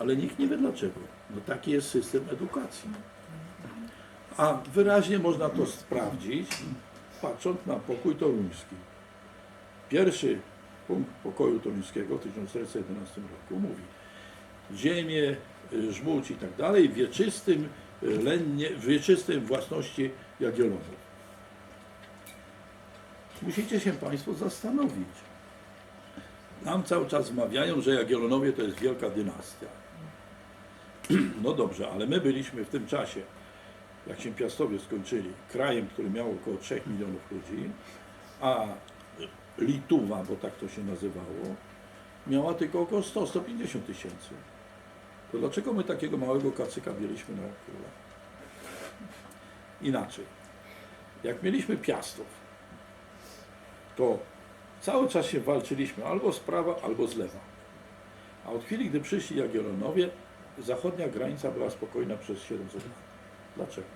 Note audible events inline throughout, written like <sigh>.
Ale nikt nie wie dlaczego. No taki jest system edukacji. A wyraźnie można to sprawdzić, patrząc na pokój toruński. Pierwszy punkt pokoju toruńskiego w 1411 roku mówi ziemię, y, żmudź i tak dalej w wieczystym, y, lennie, wieczystym własności Jagiellonów. Musicie się Państwo zastanowić. Nam cały czas wmawiają, że Jagiellonowie to jest wielka dynastia. <clears throat> No dobrze, ale my byliśmy w tym czasie, jak się Piastowie skończyli, krajem, który miał około 3 milionów ludzi, a Lituwa, bo tak to się nazywało, miała tylko około 100-150 tysięcy. To dlaczego my takiego małego kacyka mieliśmy na króla? Inaczej. Jak mieliśmy Piastów, to cały czas się walczyliśmy albo z prawa, albo z lewa. A od chwili, gdy przyszli Jagiellonowie, zachodnia granica była spokojna przez 700 lat. Dlaczego?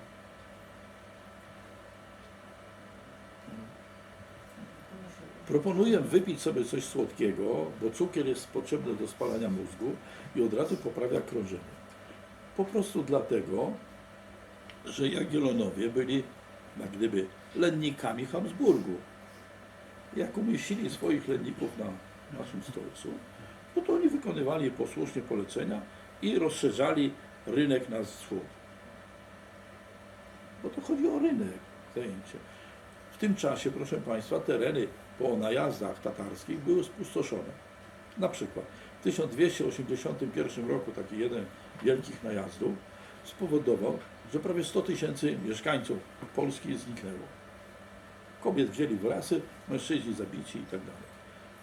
Proponuję wypić sobie coś słodkiego, bo cukier jest potrzebny do spalania mózgu i od razu poprawia krążenie. Po prostu dlatego, że Jagiellonowie byli jak gdyby lennikami Habsburgu. Jak umieścili swoich lenników na naszym stolcu, no to oni wykonywali posłusznie polecenia i rozszerzali rynek na wschód. Bo to chodzi o rynek, zajęcie. W tym czasie, proszę Państwa, tereny po najazdach tatarskich były spustoszone. Na przykład w 1281 roku taki jeden wielkich najazdów spowodował, że prawie 100 tysięcy mieszkańców Polski zniknęło. Kobiet wzięli w lasy, mężczyźni zabici i tak.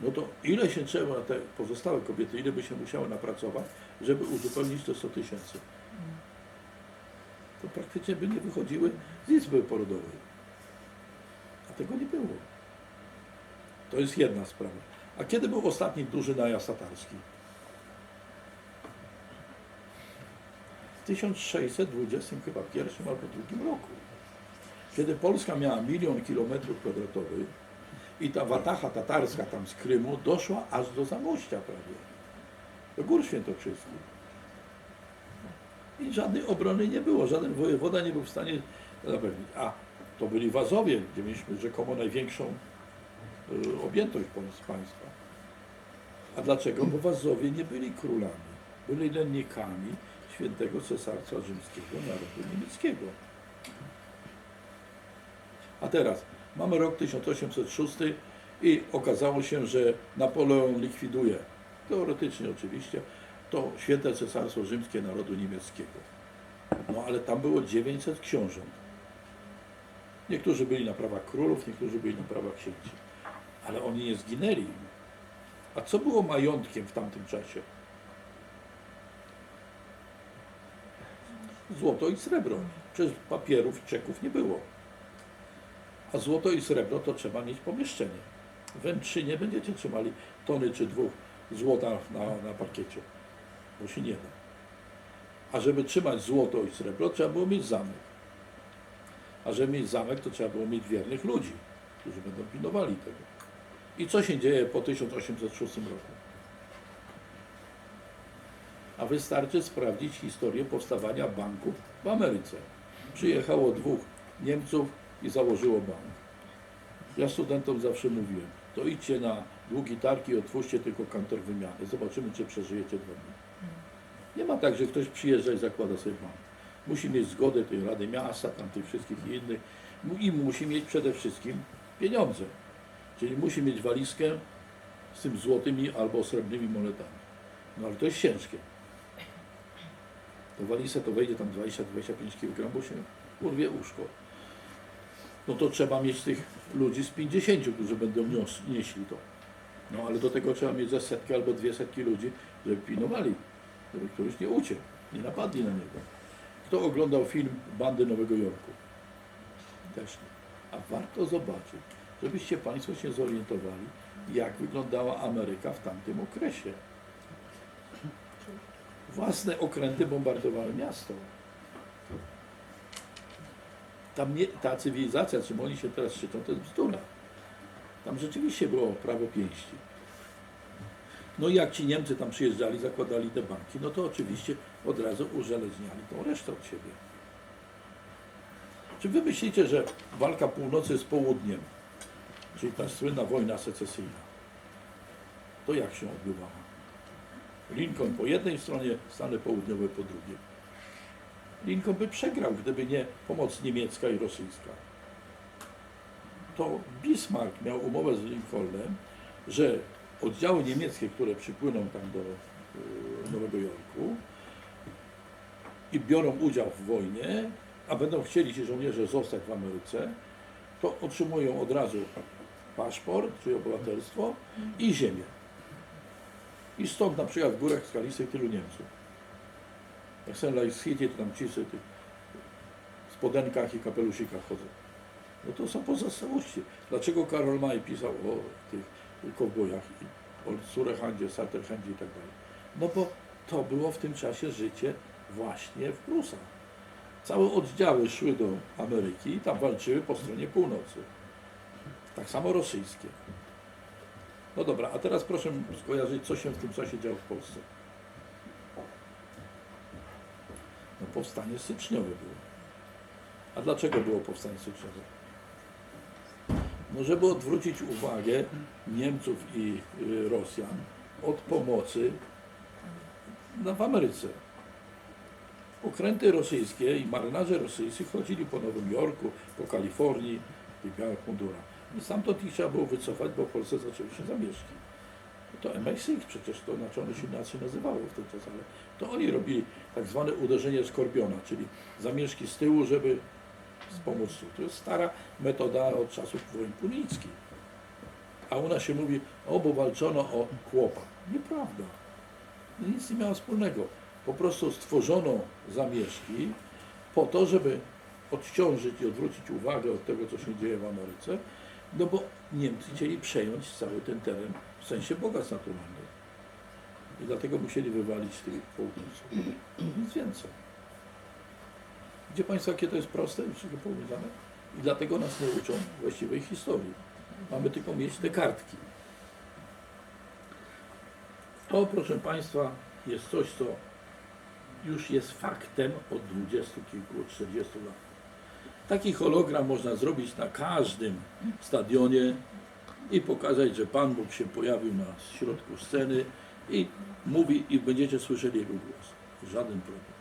No to ile się trzeba, te pozostałe kobiety, ile by się musiały napracować, żeby uzupełnić te 100 tysięcy? To praktycznie by nie wychodziły z izby porodowej. A tego nie było. To jest jedna sprawa. A kiedy był ostatni duży najazd tatarski? W 1620 chyba pierwszym albo drugim roku. Kiedy Polska miała milion kilometrów kwadratowych i ta watacha tatarska tam z Krymu doszła aż do Zamościa prawie. Do Gór Świętokrzyskich. I żadnej obrony nie było, żaden wojewoda nie był w stanie zapewnić. A to byli Wazowie, gdzie mieliśmy rzekomo największą y, objętość państwa. A dlaczego? Bo Wazowie nie byli królami, byli lennikami świętego Cesarstwa Rzymskiego, narodu niemieckiego. A teraz mamy rok 1806 i okazało się, że Napoleon likwiduje, teoretycznie oczywiście, to święte Cesarstwo Rzymskie narodu niemieckiego. No ale tam było 900 książąt. Niektórzy byli na prawach królów, niektórzy byli na prawach księci. Ale oni nie zginęli. A co było majątkiem w tamtym czasie? Złoto i srebro. Przecież papierów, czeków nie było. A złoto i srebro to trzeba mieć pomieszczenie. W Wędrzynie będziecie trzymali tony czy dwóch złota na, na parkiecie. Bo się nie da. A żeby trzymać złoto i srebro, trzeba było mieć zamek. A żeby mieć zamek, to trzeba było mieć wiernych ludzi, którzy będą pilnowali tego. I co się dzieje po 1806 roku? A wystarczy sprawdzić historię powstawania banków w Ameryce. Przyjechało dwóch Niemców i założyło bank. Ja studentom zawsze mówiłem, to idźcie na długi targ i otwórzcie tylko kantor wymiany. Zobaczymy, czy przeżyjecie dwa dni. Nie ma tak, że ktoś przyjeżdża i zakłada sobie bank. Musi mieć zgodę tej Rady Miasta, tam tych wszystkich innych i musi mieć przede wszystkim pieniądze. Czyli musi mieć walizkę z tym złotymi albo srebrnymi monetami. No ale to jest ciężkie. To walizę to wejdzie tam 20-25 kg, bo się urwie uszko. No to trzeba mieć tych ludzi z 50, którzy będą nios, nieśli to. No ale do tego trzeba mieć ze setki albo dwie setki ludzi, żeby pilnowali, żeby któryś nie uciekł, nie napadli na niego. Kto oglądał film Bandy Nowego Jorku? Też nie. A warto zobaczyć, żebyście Państwo się zorientowali, jak wyglądała Ameryka w tamtym okresie. Własne okręty bombardowały miasto. Tam ta cywilizacja, czym oni się teraz szczycą, to jest bzdura. Tam rzeczywiście było prawo pięści. No i jak ci Niemcy tam przyjeżdżali, zakładali te banki, no to oczywiście od razu użelezniali tą resztę od siebie. Czy wy myślicie, że walka północy z południem, czyli ta słynna wojna secesyjna, to jak się odbywała? Lincoln po jednej stronie, Stany Południowe po drugiej. Lincoln by przegrał, gdyby nie pomoc niemiecka i rosyjska. To Bismarck miał umowę z Lincolnem, że oddziały niemieckie, które przypłyną tam do y, Nowego Jorku i biorą udział w wojnie, a będą chcieli ci żołnierze zostać w Ameryce, to otrzymują od razu paszport, czyli obywatelstwo i ziemię. I stąd na przykład w górach skalistych tylu Niemców. Jak są lajskicie, to tam ci tych spodenkach i kapeluszykach chodzą. No to są pozostałości. Dlaczego Karol May pisał o tych kowbojach, o Surechandzie, Saterhandzie i tak dalej? No bo to było w tym czasie życie właśnie w Prusach. Całe oddziały szły do Ameryki i tam walczyły po stronie północy. Tak samo rosyjskie. No dobra, a teraz proszę skojarzyć, co się w tym czasie działo w Polsce. No powstanie styczniowe było. A dlaczego było powstanie styczniowe? No żeby odwrócić uwagę Niemców i y, Rosjan od pomocy w Ameryce. Okręty rosyjskie i marynarze rosyjscy chodzili po Nowym Jorku, po Kalifornii w białych mundurach. I stamtąd ich trzeba było wycofać, bo w Polsce zaczęły się zamieszki. To MI6 przecież to, znaczy one się inaczej nazywało w ten czas, ale to oni robili tak zwane uderzenie skorpiona, czyli zamieszki z tyłu, żeby wspomóc tył. To jest stara metoda od czasów wojen punickich. A u nas się mówi, o, bo walczono o chłopa. Nieprawda. Nic nie miało wspólnego. Po prostu stworzono zamieszki po to, żeby odciążyć i odwrócić uwagę od tego, co się dzieje w Ameryce, no bo Niemcy chcieli przejąć cały ten teren w sensie bogactw naturalnych. I dlatego musieli wywalić tych południowców. Nic więcej. Gdzie Państwo, jakie to jest proste i wszystko powiedziane? I dlatego nas nie uczą właściwej historii. Mamy tylko mieć te kartki. To, proszę Państwa, jest coś, co już jest faktem od dwudziestu kilku, od 40 lat. Taki hologram można zrobić na każdym stadionie i pokazać, że Pan Bóg się pojawił na środku sceny i mówi i będziecie słyszeli Jego głos. Żaden problem.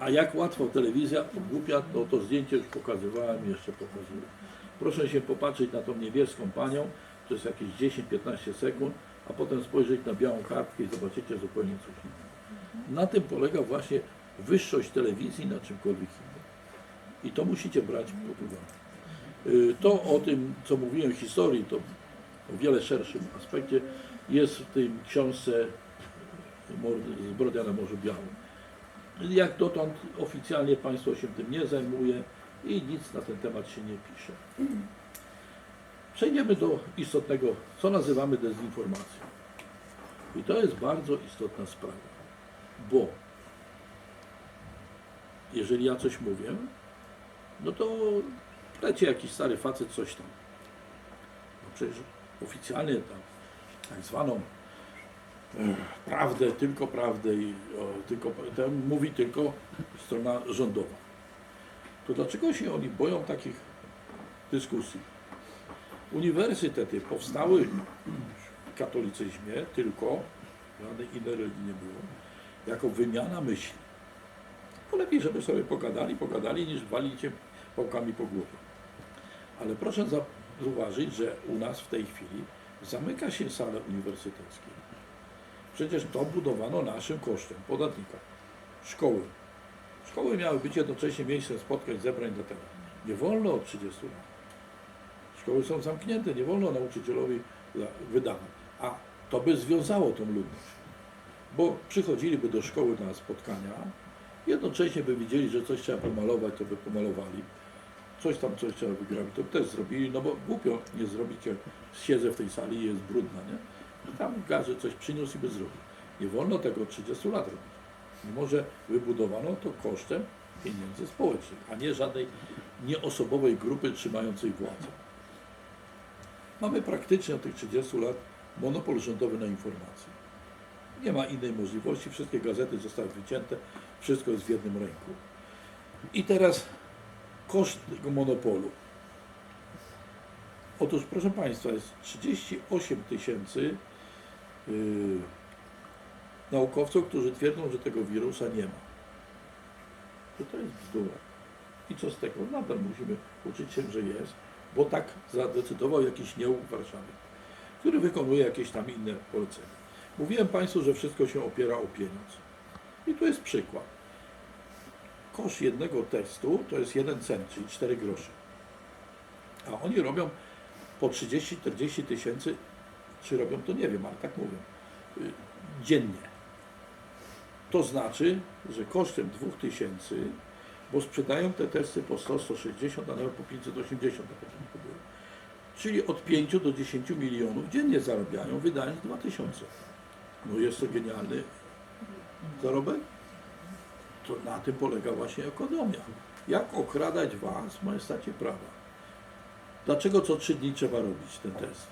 A jak łatwo telewizja ogłupia, to to zdjęcie już pokazywałem i jeszcze pokazuję. Proszę się popatrzeć na tą niebieską panią, jest jakieś 10-15 sekund, a potem spojrzeć na białą kartkę i zobaczycie zupełnie coś innego. Na tym polega właśnie wyższość telewizji na czymkolwiek innym. I to musicie brać pod uwagę. Y, To o tym, co mówiłem w historii, to o wiele szerszym aspekcie jest w tej książce Zbrodnia na Morzu Białym. Jak dotąd oficjalnie państwo się tym nie zajmuje i nic na ten temat się nie pisze. Przejdziemy do istotnego, co nazywamy dezinformacją. I to jest bardzo istotna sprawa, bo jeżeli ja coś mówię, no to leci jakiś stary facet coś tam. No przecież oficjalnie tam tak zwaną e, prawdę, tylko prawdę i o, tylko, to mówi tylko strona rządowa. To dlaczego się oni boją takich dyskusji? Uniwersytety powstały w katolicyzmie tylko, żadnej innej religii nie było, jako wymiana myśli. Bo lepiej, żeby sobie pogadali, pogadali, niż walicie pałkami po głowie. Ale proszę zauważyć, że u nas w tej chwili zamyka się sale uniwersyteckie. Przecież to budowano naszym kosztem, podatnika. Szkoły. Szkoły miały być jednocześnie miejscem spotkań, zebrań dla tego. Nie wolno od 30 lat. Szkoły są zamknięte, nie wolno nauczycielowi wydawać. A to by związało tą ludność. Bo przychodziliby do szkoły na spotkania, jednocześnie by widzieli, że coś trzeba pomalować, to by pomalowali. Coś tam, coś trzeba wygrabić, to też zrobili, no bo głupio nie zrobić, jak siedzę w tej sali i jest brudna, nie? I tam garzy coś przyniósł i by zrobił. Nie wolno tego od 30 lat robić. Mimo, że wybudowano to kosztem pieniędzy społecznych, a nie żadnej nieosobowej grupy trzymającej władzę. Mamy praktycznie od tych 30 lat monopol rządowy na informacje. Nie ma innej możliwości, wszystkie gazety zostały wycięte, wszystko jest w jednym ręku. I teraz koszt tego monopolu. Otóż, proszę Państwa, jest 38 tysięcy yy, naukowców, którzy twierdzą, że tego wirusa nie ma. To to jest bzdura. I co z tego? Nadal musimy uczyć się, że jest, bo tak zadecydował jakiś nieuk Warszawie, który wykonuje jakieś tam inne polecenia. Mówiłem Państwu, że wszystko się opiera o pieniądz. I tu jest przykład. Koszt jednego testu to jest 1 cent, czyli 4 grosze. A oni robią po 30-40 tysięcy, czy robią to nie wiem, ale tak mówią, y, dziennie. To znaczy, że kosztem 2000, bo sprzedają te testy po 100, 160, a nawet po 580 na początku były. Czyli od 5 do 10 milionów dziennie zarabiają, wydając 2000. No jest to genialny zarobek. To na tym polega właśnie ekonomia. Jak okradać Was w majestacie prawa? Dlaczego co trzy dni trzeba robić ten test?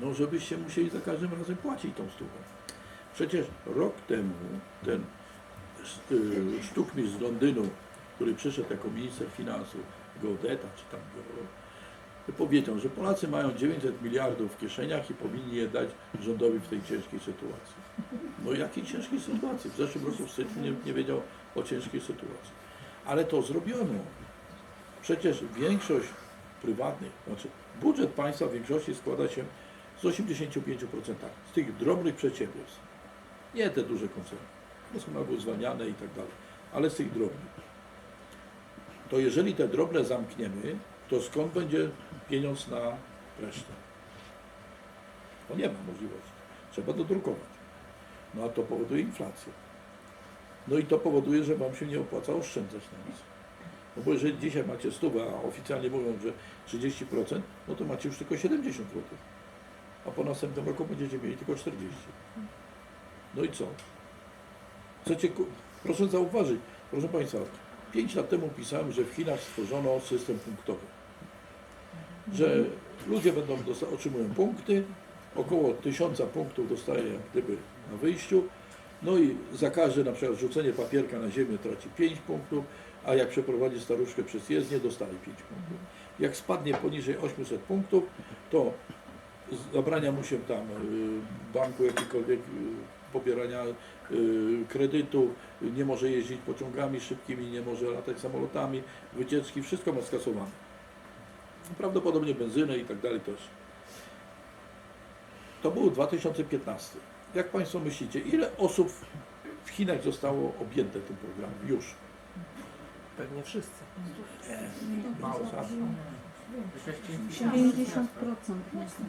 No, żebyście musieli za każdym razem płacić tą stówę. Przecież rok temu ten y, sztukmistrz z Londynu, który przyszedł jako minister finansów, geodeta czy tam geolog, powiedział, że Polacy mają 900 miliardów w kieszeniach i powinni je dać rządowi w tej ciężkiej sytuacji. No jakiej ciężkiej sytuacji? W zeszłym roku w styczniu nie, nie wiedział o ciężkiej sytuacji. Ale to zrobiono. Przecież większość prywatnych, znaczy budżet państwa w większości składa się z 85% z tych drobnych przedsiębiorstw. Nie te duże koncerny. One są albo zwalniane i tak dalej, ale z tych drobnych. To jeżeli te drobne zamkniemy, to skąd będzie pieniądz na resztę? No nie ma możliwości. Trzeba dodrukować. No a to powoduje inflację. No i to powoduje, że Wam się nie opłaca oszczędzać na nic. No bo jeżeli dzisiaj macie 100, a oficjalnie mówią, że 30%, no to macie już tylko 70 zł. A po następnym roku będziecie mieli tylko 40. No i co? Chcecie, proszę zauważyć, proszę Państwa, 5 lat temu pisałem, że w Chinach stworzono system punktowy. Że ludzie będą otrzymują punkty, około 1000 punktów dostaje jak gdyby na wyjściu, no i za każde na przykład rzucenie papierka na ziemię traci 5 punktów, a jak przeprowadzi staruszkę przez jezdnię, dostaje 5 punktów. Jak spadnie poniżej 800 punktów, to zabrania mu się tam y, banku jakikolwiek y, pobierania y, kredytu, nie może jeździć pociągami szybkimi, nie może latać samolotami, wycieczki, wszystko ma skasowane. Prawdopodobnie benzynę i tak dalej też. To był 2015. Jak Państwo myślicie, ile osób w Chinach zostało objęte tym programem już? Pewnie wszyscy. Mało za- 90% miasta.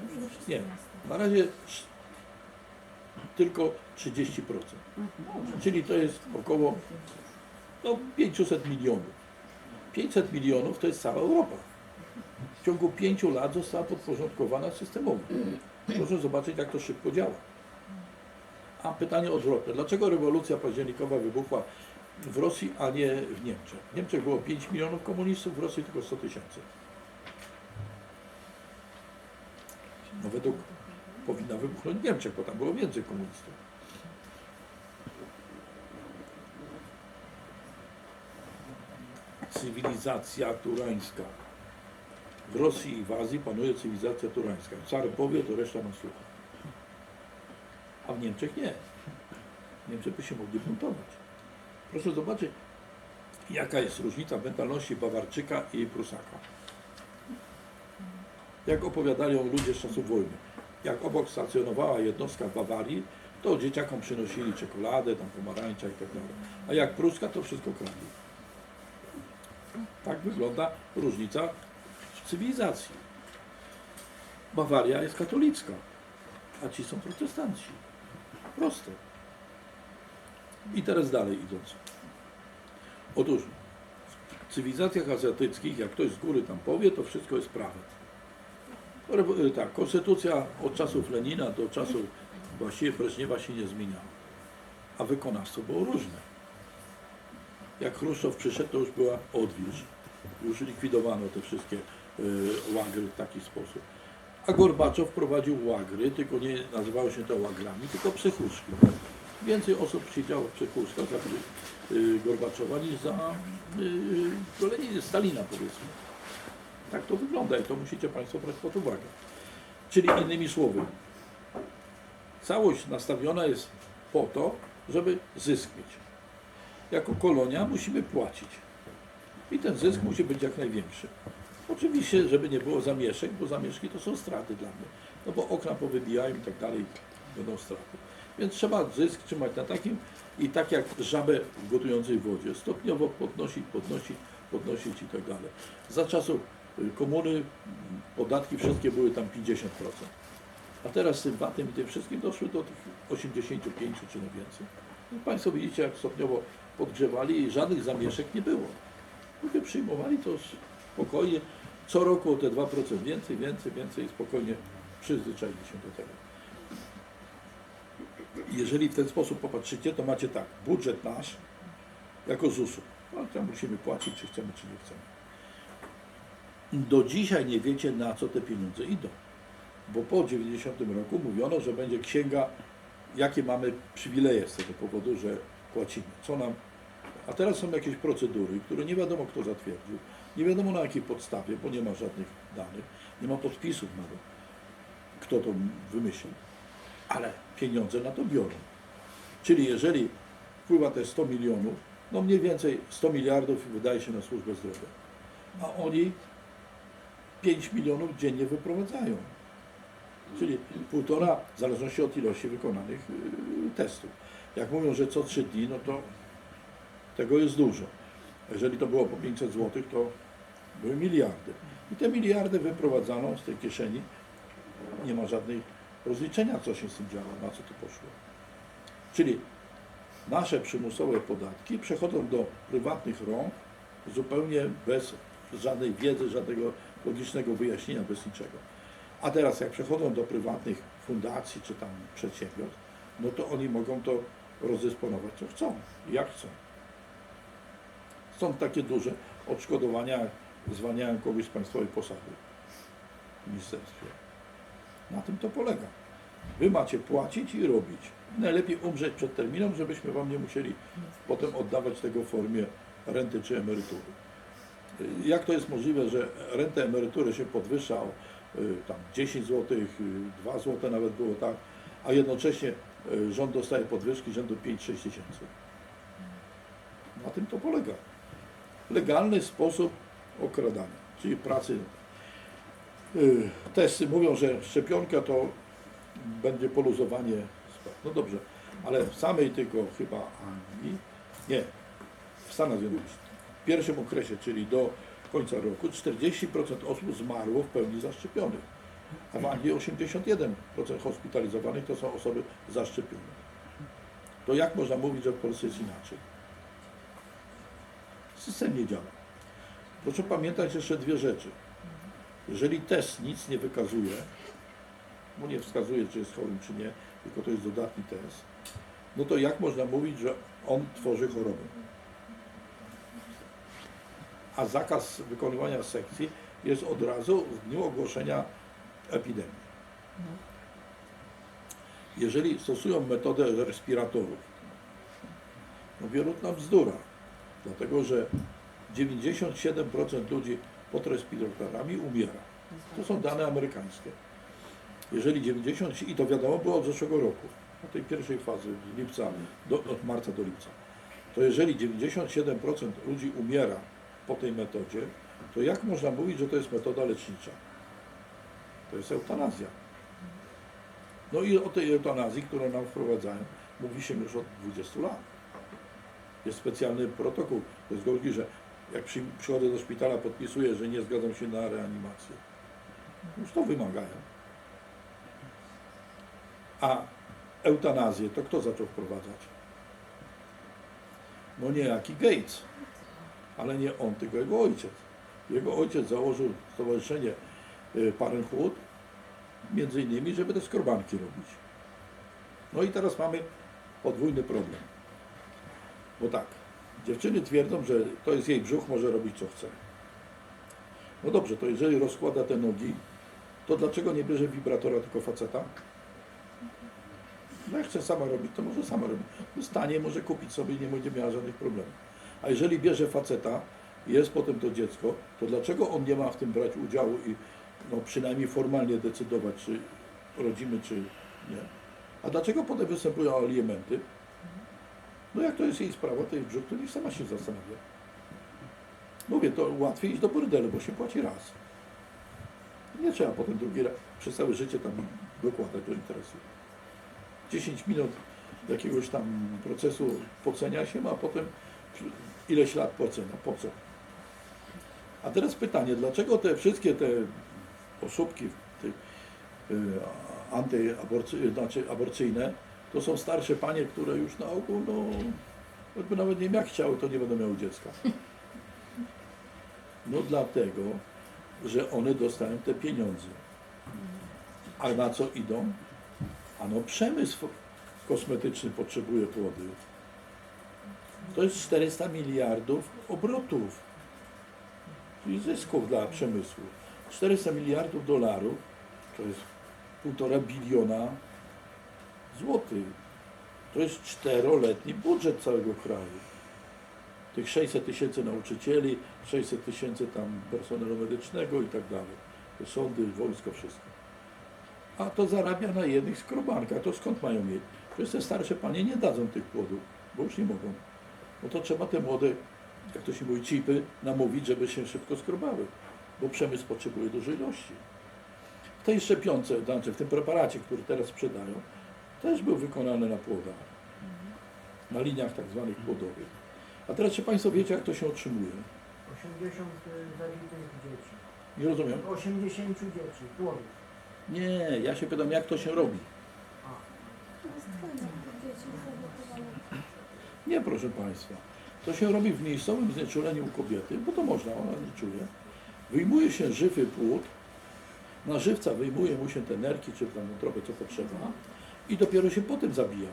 Nie, na razie tylko 30%. Czyli to jest około no, 500 milionów. 500 milionów to jest cała Europa. W ciągu 5 lat została podporządkowana systemowo. Proszę zobaczyć, jak to szybko działa. A pytanie odwrotne. Dlaczego rewolucja październikowa wybuchła w Rosji, a nie w Niemczech? W Niemczech było 5 milionów komunistów, w Rosji tylko 100 tysięcy. No według powinna wybuchnąć w Niemczech, bo tam było więcej komunistów. Cywilizacja turańska. W Rosji i w Azji panuje cywilizacja turańska. Car powie, to reszta ma słucha. A w Niemczech nie. Niemcy by się mogli buntować. Proszę zobaczyć, jaka jest różnica mentalności Bawarczyka i Prusaka. Jak opowiadali ludzie z czasów wojny. Jak obok stacjonowała jednostka w Bawarii, to dzieciakom przynosili czekoladę, tam pomarańcza i tak dalej. A jak Pruska, to wszystko kradli. Tak wygląda różnica w cywilizacji. Bawaria jest katolicka, a ci są protestanci. Proste. I teraz dalej idąc. Otóż w cywilizacjach azjatyckich, jak ktoś z góry tam powie, to wszystko jest prawem. Y, Tak, konstytucja od czasów Lenina do czasów właściwie Breżniewa się nie zmieniała. A wykonawstwo było różne. Jak Chruszczow przyszedł, to już była odwilż. Już likwidowano te wszystkie y, łagry w taki sposób. A Gorbaczow prowadził łagry, tylko nie nazywały się to łagrami, tylko psychuszki. Więcej osób siedziało w psychuszkach za y, Gorbaczowa niż za y, golenie Stalina powiedzmy. Tak to wygląda i to musicie Państwo brać pod uwagę. Czyli innymi słowy, całość nastawiona jest po to, żeby zysk mieć. Jako kolonia musimy płacić. I ten zysk musi być jak największy. Oczywiście, żeby nie było zamieszek, bo zamieszki to są straty dla mnie. No bo okna powybijają i tak dalej, będą straty. Więc trzeba zysk trzymać na takim i tak jak żabę w gotującej wodzie, stopniowo podnosić, podnosić, podnosić i tak dalej. Za czasów y, komuny podatki wszystkie były tam 50%. A teraz z tym VAT-em i tym wszystkim doszły do tych 85 czy no więcej. I Państwo widzicie, jak stopniowo podgrzewali i żadnych zamieszek nie było. Ludzie przyjmowali to spokojnie, co roku o te 2% więcej, więcej, więcej i spokojnie przyzwyczaili się do tego. Jeżeli w ten sposób popatrzycie, to macie tak, budżet nasz jako ZUS-u. No, tam musimy płacić, czy chcemy, czy nie chcemy. Do dzisiaj nie wiecie, na co te pieniądze idą. Bo po 90 roku mówiono, że będzie księga, jakie mamy przywileje z tego powodu, że płacimy. Co nam. A teraz są jakieś procedury, które nie wiadomo kto zatwierdził, nie wiadomo na jakiej podstawie, bo nie ma żadnych danych, nie ma podpisów nawet, kto to wymyślił. Ale pieniądze na to biorą. Czyli jeżeli wpływa te 100 milionów, no mniej więcej 100 miliardów wydaje się na służbę zdrowia. A oni 5 milionów dziennie wyprowadzają. Czyli półtora, w zależności od ilości wykonanych yy, testów. Jak mówią, że co 3 dni, no to tego jest dużo. Jeżeli to było po 500 zł, to były miliardy. I te miliardy wyprowadzano z tej kieszeni. Nie ma żadnej rozliczenia, co się z tym działo, na co to poszło. Czyli nasze przymusowe podatki przechodzą do prywatnych rąk zupełnie bez żadnej wiedzy, żadnego logicznego wyjaśnienia, bez niczego. A teraz jak przechodzą do prywatnych fundacji czy tam przedsiębiorstw, no to oni mogą to rozdysponować co chcą, jak chcą. Są takie duże odszkodowania, zwalniają kogoś z państwowej posady w ministerstwie. Na tym to polega. Wy macie płacić i robić. Najlepiej umrzeć przed terminem, żebyśmy wam nie musieli potem oddawać tego w formie renty czy emerytury. Jak to jest możliwe, że rentę emerytury się podwyższa o y, tam 10 zł, 2 zł nawet było tak, a jednocześnie y, rząd dostaje podwyżki rzędu 5-6 tysięcy. Na tym to polega. Legalny sposób okradania, czyli pracy. Y, Testy mówią, że szczepionka to będzie poluzowanie spraw. No dobrze, ale w samej tylko chyba Anglii, nie, w Stanach Zjednoczonych, w pierwszym okresie, czyli do końca roku, 40% osób zmarło w pełni zaszczepionych, a w Anglii 81% hospitalizowanych to są osoby zaszczepione. To jak można mówić, że w Polsce jest inaczej? System nie działa. Proszę pamiętać jeszcze dwie rzeczy. Jeżeli test nic nie wykazuje, bo nie wskazuje, czy jest chorym, czy nie, tylko to jest dodatni test, no to jak można mówić, że on tworzy chorobę? A zakaz wykonywania sekcji jest od razu w dniu ogłoszenia epidemii. Jeżeli stosują metodę respiratorów, no wierutna bzdura, dlatego że 97% ludzi pod respiratorami umiera. To są dane amerykańskie. Jeżeli 90, i to wiadomo było od zeszłego roku, od tej pierwszej fazy, lipca, do, od marca do lipca, to jeżeli 97% ludzi umiera po tej metodzie, to jak można mówić, że to jest metoda lecznicza? To jest eutanazja. No i o tej eutanazji, którą nam wprowadzają, mówi się już od 20 lat. Jest specjalny protokół. To jest zgodzi, że jak przy, przychodzę do szpitala, podpisuję, że nie zgadzam się na reanimację. Już to wymagają. A eutanazję to kto zaczął wprowadzać? No nie jaki Gates, ale nie on, tylko jego ojciec. Jego ojciec założył stowarzyszenie y, Parenthood, między innymi, żeby te skorbanki robić. No i teraz mamy podwójny problem. Bo tak, dziewczyny twierdzą, że to jest jej brzuch, może robić co chce. No dobrze, to jeżeli rozkłada te nogi, to dlaczego nie bierze wibratora, tylko faceta? No jak chce sama robić, to może sama robić. Stanie, może kupić sobie i nie będzie miała żadnych problemów. A jeżeli bierze faceta, jest potem to dziecko, to dlaczego on nie ma w tym brać udziału i no, przynajmniej formalnie decydować, czy rodzimy, czy nie? A dlaczego potem występują alimenty? No jak to jest jej sprawa, to jej brzuch, to niech sama się zastanawia. Mówię, to łatwiej iść do bordelu, bo się płaci raz. Nie trzeba potem drugi raz przez całe życie tam dokładać do interesu. 10 minut jakiegoś tam procesu pocenia się a potem ileś lat płacenia. Po co? A teraz pytanie, dlaczego te wszystkie te osóbki tych, y, antyaborcy, znaczy aborcyjne, to są starsze panie, które już na ogół, no, choćby nawet nie wiem jak chciały, to nie będą miały dziecka. No dlatego, że one dostają te pieniądze. A na co idą? Ano przemysł kosmetyczny potrzebuje płody. To jest 400 miliardów obrotów, czyli zysków dla przemysłu. 400 miliardów dolarów to jest półtora biliona złotych. To jest czteroletni budżet całego kraju. Tych 600 tysięcy nauczycieli, 600 tysięcy tam personelu medycznego i tak dalej. Sądy, wojsko, wszystko. A to zarabia na jednych skrobankach. To skąd mają mieć? Przecież te starsze panie nie dadzą tych płodów, bo już nie mogą. No to trzeba te młode, jak to się mówi, cipy namówić, żeby się szybko skrobały, bo przemysł potrzebuje dużej ilości. W tej szczepionce, znaczy w tym preparacie, który teraz sprzedają, też był wykonany na płodach, na liniach tak zwanych płodowych. A teraz czy Państwo wiecie, jak to się otrzymuje? 80 zabitych dzieci. Nie rozumiem. 80 dzieci, płodów. Nie, ja się pytam, jak to się robi. Nie, proszę Państwa. To się robi w miejscowym znieczuleniu u kobiety, bo to można, ona nie czuje. Wyjmuje się żywy płód, na żywca wyjmuje mu się te nerki, czy tam trochę co potrzeba i dopiero się potem zabija.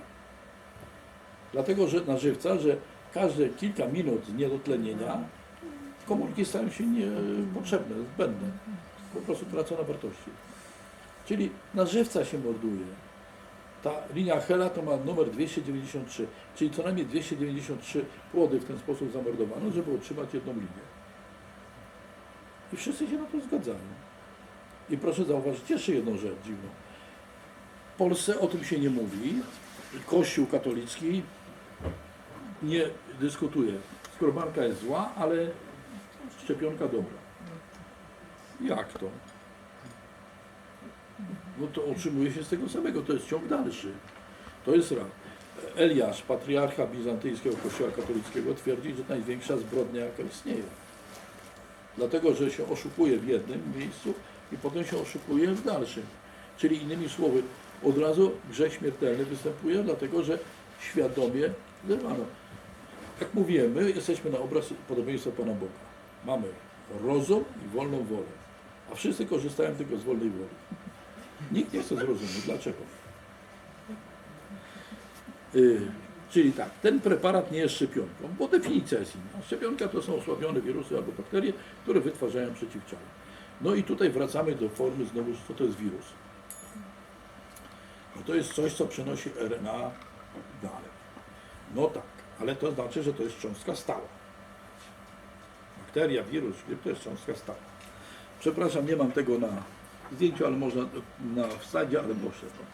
Dlatego, że na żywca, że każde kilka minut niedotlenienia komórki stają się niepotrzebne, zbędne. Po prostu tracą na wartości. Czyli na żywca się morduje. Ta linia Hela to ma numer 293, czyli co najmniej 293 płody w ten sposób zamordowano, żeby utrzymać jedną linię. I wszyscy się na to zgadzają. I proszę zauważyć jeszcze jedną rzecz dziwną. W Polsce o tym się nie mówi. Kościół katolicki nie dyskutuje. Skrobanka jest zła, ale szczepionka dobra. Jak to? no to utrzymuje się z tego samego. To jest ciąg dalszy. To jest raz. Eliasz, patriarcha bizantyjskiego kościoła katolickiego, twierdzi, że największa zbrodnia, jaka istnieje. Dlatego, że się oszukuje w jednym miejscu i potem się oszukuje w dalszym. Czyli innymi słowy, od razu grzech śmiertelny występuje, dlatego że świadomie zerwano. Jak mówiłem, my jesteśmy na obraz podobieństwa Pana Boga. Mamy rozum i wolną wolę. A wszyscy korzystają tylko z wolnej woli. Nikt nie chce zrozumieć, dlaczego. Y, czyli tak, ten preparat nie jest szczepionką, bo definicja jest inna. Szczepionka to są osłabione wirusy albo bakterie, które wytwarzają przeciwciała. No i tutaj wracamy do formy znowu, co to jest wirus. No to jest coś, co przenosi RNA dalej. No tak, ale to znaczy, że to jest cząstka stała. Bakteria, wirus, gryp to jest cząstka stała. Przepraszam, nie mam tego na zdjęciu, ale można na wsadzie, ale proszę.